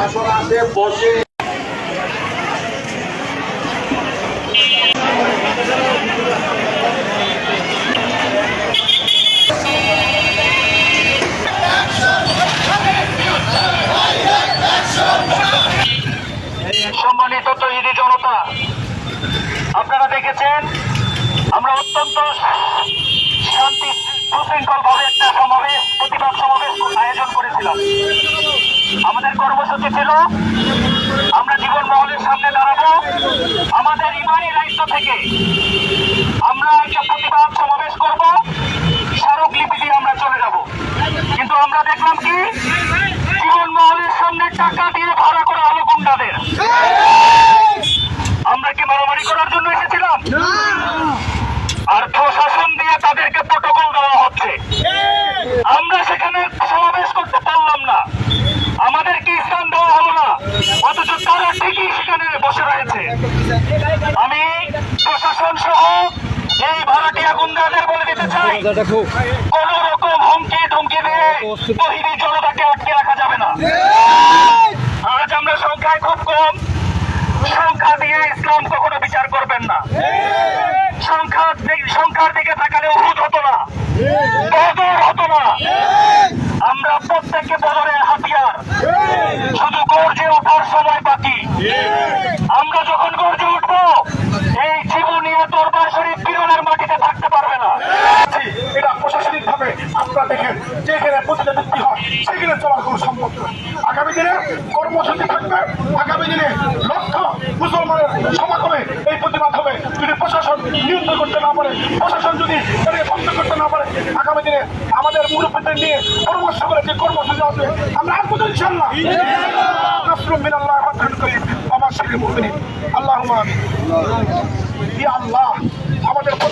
প্রশাসন আছে বসে সম্মানিত তৈরি জনতা, আপনারা দেখেছেন, আমরা অত্যন্ত শান্তি সুশৃঙ্খল ভাবে একটা সমাবেশ, প্রতিবাদ সমাবেশ আয়োজন করেছিলাম। আমাদের কর্মসূচি ছিল, আমরা জীবন মহলের সামনে দাঁড়াবো। আমাদের ইমানি দায়িত্ব থেকে আমরা একটা প্রতিবাদ সমাবেশ করব, স্মারকলিপি দিয়ে আমরা চলে যাব। কিন্তু আমরা দেখলাম কি? জীবন মহলের সামনে টাকা দিয়ে ভাড়া করা হলো গুন্ডাদের আমরা কি মারামারি করার জন্য এসেছিলাম আর প্রশাসন দিয়ে তাদেরকে প্রোটোকল দেওয়া হচ্ছে আমরা সেখানে সমাবেশ করতে পারলাম না আমাদেরকে স্থান দেওয়া হলো না অথচ তারা ঠিকই সেখানে বসে রয়েছে আমি প্রশাসন সহ এই ভাড়াটিয়া গুন্ডাদের বলে দিতে চাই কোনো রকম হুমকি ধুমকি দিয়ে তহিদি জনতাকে আটকে রাখা যাবে না। আজ আমরা সংখ্যায় খুব কম। সংখ্যা দিয়ে ইসলাম কখনো বিচার করবেন না সংখ্যা সংখ্যার দিকে তাকালে উহুদ হতো না বদর হতো না আমরা প্রত্যেককে বদরের হাতিয়ার শুধু গর্জে ওঠার সময় বাকি আমরা যখন গর্জে উঠবো এই জীবনীয় দরবার শরীফ কিরণের মাটিতে থাকতে পারবে না এটা প্রশাসনিক ভাবে আপনারা দেখেন যেখানে প্রতিটা ব্যক্তি হয় সেখানে চলার কোনো সম্ভব নয় আগামী দিনে কর্মসূচি থাকবে আগামী দিনে লক্ষ মুসলমানের সমাগমে এই প্রতিবাদ হবে যদি প্রশাসন নিয়ন্ত্রণ করতে না পারে প্রশাসন যদি এটাকে বন্ধ করতে না পারে, আগামী দিনে আমাদের মুরব্বীদের নিয়ে পরামর্শ করে যে কর্মসূচি আসবে আমরা আর কোথায় ইনশাল্লাহ মিনাল্লাহ ফাতহুন করিম আমার সাথে মুমিনিন। আল্লাহুম্মা আমিন। আল্লাহ, আমাদের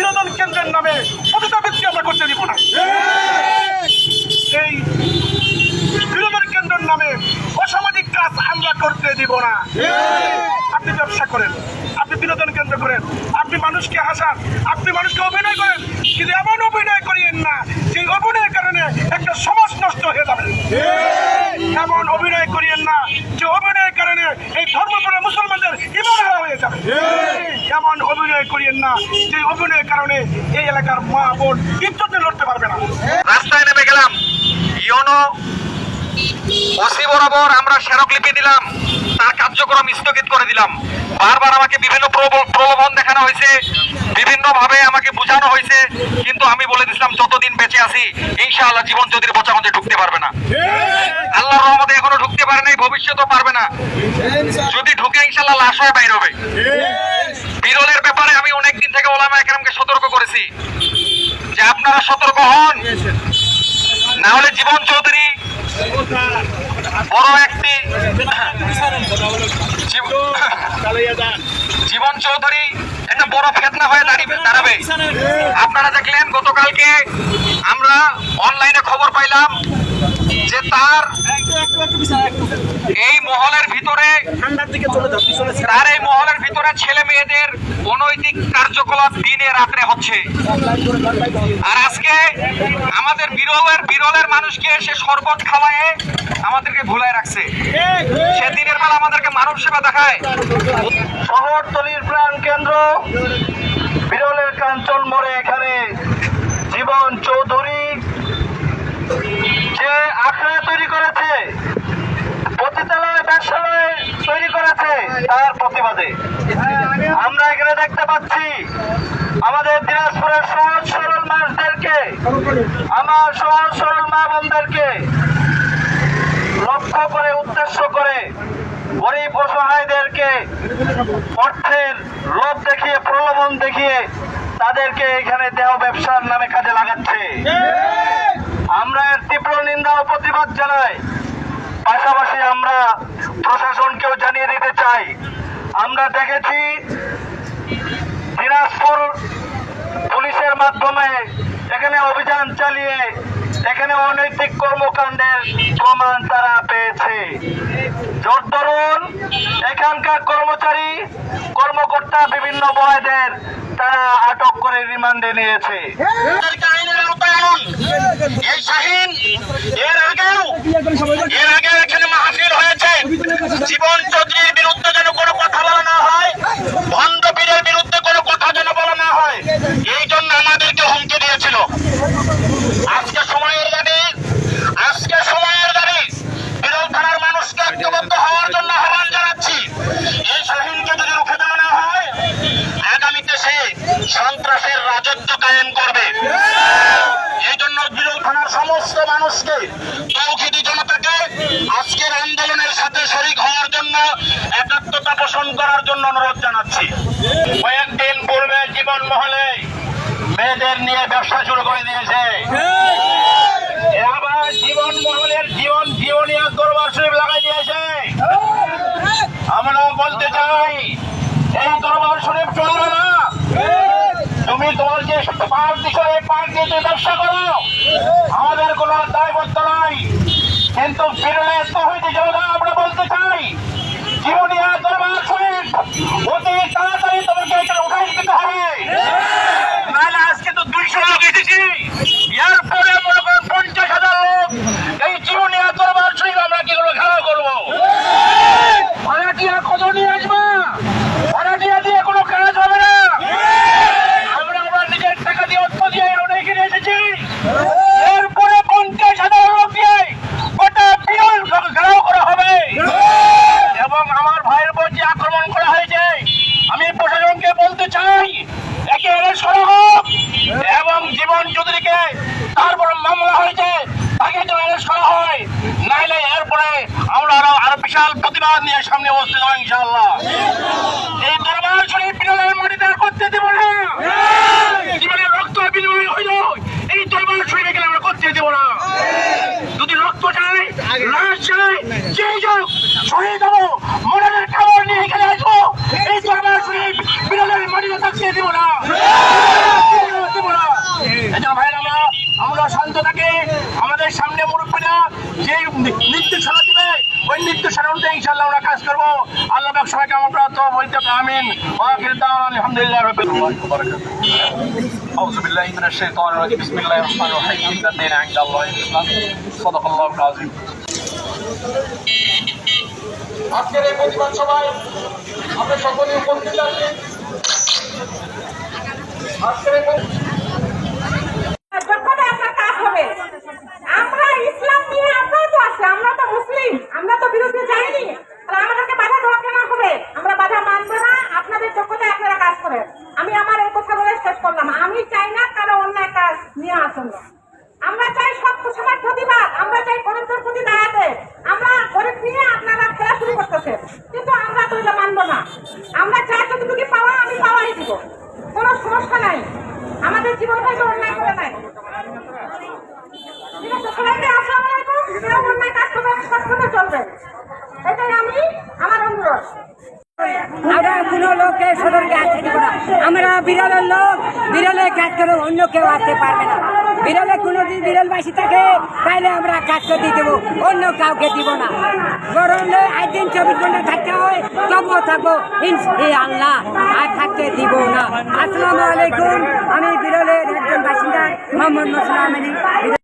বিনোদন কেন্দ্রের নামে পতিতাবৃত্তি আমরা করতে দিব না। এই বিনোদন কেন্দ্রের নামে অসামাজিক কাজ আমরা করতে দিব না। আপনি ব্যবসা করেন, আপনি বিনোদন কেন্দ্র করেন, আপনি মানুষকে হাসান, আপনি মানুষকে অভিনয় করেন, কিন্তু এমন অভিনয় করিয়েন না সেই অভিনয়ের কারণে একটা সমাজ নষ্ট হয়ে যাবে এমন অভিনয় করিয়েন না যে অভিনয়ের কারণে এই ধর্মপ্রাণ মুসলমানদের ইমান হারা হয়ে যাবে এমন করিয়েন না। যে অভিনয়ের কারণে এই এলাকার মা বোন ইজ্জতে লড়তে পারবে না। রাস্তায় নেমে গেলাম। ইয়নো, ওসি বরাবর আমরা স্মারকলিপি দিলাম। তার কার্যক্রম স্থগিত করে দিলাম। বারবার আমাকে বিভিন্ন প্রলোভন দেখানো হয়েছে। বিভিন্ন ভাবে আমাকে বোঝানো হয়েছে। কিন্তু আমি বলে দিছিলাম যতদিন বেঁচে আছি, ইনশাআল্লাহ জীবন যদির বোঝা মধ্যে ঢুকতে পারবে না। আল্লাহর রহমতে এখনও ঢুকতে পারে নাই, ভবিষ্যতেও পারবে না। যদি ঢুকে, ইনশাআল্লাহ লাশ হয়ে বাইর হবে। থেকে ওলামা একরামকে সতর্ক করেছি যে আপনারা সতর্ক হন। না হলে জীবন চৌধুরী বড় একটি জীবন চৌধুরী একটা বড় ফেতনা হয়ে দাঁড়িয়ে দাঁড়াবে। আপনারা দেখলেন গতকালকে আমরা অনলাইনে খবর পাইলাম যে তার এই মহলের ভিতরে তার এই মহলের ভিতরে ছেলে মেয়েদের অনৈতিক কার্যকলাপ দিনে রাত্রে হচ্ছে। আর আজকে আমাদের বিরলের বিরলের মানুষকে সে শরবত খাওয়ায় আমাদেরকে ভুলায় রাখছে। সে দিনের বেলা আমাদেরকে মানব সেবা দেখায়। শহরতলির প্রাণ কেন্দ্র বিরলের কাঞ্চল মোড়ে এখানে জীবন চৌধুরী যে আখড়া তৈরি করেছে পতিতালয় ব্যবসালয় তৈরি করেছে তার প্রতিবাদে। আমরা এখানে দেখতে পাচ্ছি আমাদের দিনাজপুরের সহজ সরল মানুষদেরকে আমার সহজ সরল মা বোনদেরকে লক্ষ্য করে উদ্দেশ্য করে গরিব অসহায়দেরকে অর্থের লোভ দেখিয়ে প্রলোভন দেখিয়ে তাদেরকে এখানে দেহ ব্যবসার নামে কাজে লাগাচ্ছে। আমরা এর তীব্র নিন্দা ও প্রতিবাদ জানাই। প্রশাসনকেও জানিয়ে দিতে চাই। আমরা দেখেছি দিনাজপুর পুলিশের মাধ্যমে এখানে অভিযান চালিয়ে এখানে অনৈতিক কর্মকাণ্ডের প্রমাণ তারা পেয়েছে। জোর ধরুন, এখানকার কর্মচারী, কর্মকর্তা বিভিন্ন বয়দের তারা আটক করে রিমান্ডে নিয়েছে। শাহীন হয়েছে। জীবন চৌধুরীর বিরুদ্ধে যেন কোনো কথা বলা না হয় ভণ্ড পীরের বিরুদ্ধে কোনো কথা যেন বলা না হয় এই জন্য আমাদেরকে হুমকি দিয়েছিল আজকে সময়ের দাবি আজকে সময়ের দাবি বিরল থানার মানুষকে ঐক্যবদ্ধ হওয়ার জন্য আহ্বান জানাচ্ছি এই শাহীনকে যদি রুখে দেওয়া না হয় আগামীতে সে সন্ত্রাসের রাজত্ব কায়েম করবে এই জন্য বিরল থানার সমস্ত মানুষকে, তৌহিদি জনতাকে আজকের আন্দোলনের সাথে শরিক হওয়ার জন্য একাত্মতা পোষণ করার জন্য অনুরোধ জানাচ্ছি। কয়েকদিন পূর্বে জীবন মহলে মেয়েদের নিয়ে ব্যবসা শুরু করে দিয়েছে। আবার জীবন মহলের জীবন জীবনীয় দরবার শরীফ লাগাই দিয়েছে। আমরা বলতে চাই, এই দরবার শরীফ চলবে তুমি তোমার যে পার দিকে পাঁচ দিয়ে তুমি ব্যবসা করো আমাদের কোনো দায়বদ্ধ নাই। কিন্তু ফিরলে তহিদি জনতা আমরা বলতে চাই জীবনীয় দরবার শরীফ অতি তাড়াতাড়ি তোমাকে এটা উঠাই দিতে হবে নাহলে আজকে তো দুইশো লোক এসেছি এরপরে মনে করেন পঞ্চাশ হাজার লোক এই জীবনীয় দরবার শরীফ আমরা কি করে খেলা করব ভাড়াটিয়া কত নিয়ে আসবা ভাড়াটিয়া দিয়ে কোনো কাজ হবে না আমরা আমার নিজের টাকা দিয়ে অর্থ দিয়ে অনেক এখানে এসেছি এরপরে পঞ্চাশ হাজার লোক দিয়ে গোটা বিরল ঘেরাও করা হবে এবং আমার ভাইয়ের উপর যে আক্রমণ করা হয়েছে আমি প্রশাসনকে বলতে চাই একে অ্যারেস্ট করা হোক এবং জীবন চৌধুরীকে তারপর মামলা হয়েছে তাকে যেন অ্যারেস্ট করা হয় নাইলে এরপরে আমরা আরও আরও বিশাল নিয়ে সামনে উপস্থিত হব ইনশাআল্লাহ। এই দরবার শরীফ বিরলের মাটিতে আর করতে দেব না। জীবনের রক্ত বিনিময় হইল, এই দরবার শরীফে গেলে আমরা করতে দেব না। যদি রক্ত চাই লাশ চাই যে যোগ শহীদ হব মনের খবর নিয়ে এখানে আসব, এই দরবার শরীফ বিরলের মাটিতে থাকতে দেব না। দেব না। এটা আমরা শান্ত থাকি, আমাদের সামনে মুরব্বীরা যে নির্দেশনা দিবে ওই নির্দেশনা অনুযায়ী ইনশাল্লাহ আমরা কাজ করবো আল্লাহ পাক সবাইকে আমরা তো বলতে আমিন ওয়াকিল দাওয়ান আলহামদুলিল্লাহ রাব্বিল আলামিন أعوذ بالله من الشيطان الرجيم بسم الله الرحمن الرحيم إن الدين عند الله الإسلام صدق الله العظيم আজকের এই প্রতিবাদ সভায় আমরা সকলে উপস্থিত আছি আজকের এই আমি চাই না কারও অন্যায় কাজ নিয়ে আসুন। আমরা চাই সব সময় প্রতিবাদ, আমরা চাই গরিবদের প্রতি দাঁড়াতে। আমরা গরিব নিয়ে আপনারা খেলা শুরু করতেছে কিন্তু আমরা তো এটা মানবো না। আমরা চাই যতটুকু পাওয়া আমি পাওয়াই দিব। কোনো সমস্যা নাই। আমাদের জীবন হয়তো অন্যায় করে নাই চলবে। এটাই আমি, আমার অনুরোধ। আমরা কোনো লোককে সদরকে আসতে দিব না। আমরা বিরলের লোক বিরলের কাজ করে অন্য কেউ আসতে পারবে না। বিরলে কোনো দিন বিরলবাসী থাকে, তাইলে আমরা কাজ করতে দেবো, অন্য কাউকে দিব না। গরমে আজ দিন চব্বিশ ঘণ্টা থাকতে হয়, তবুও থাকব। আল্লাহ, আর থাকতে দিব না। আসসালামু আলাইকুম, আমি বিরলের একজন বাসিন্দা, মোহাম্মদ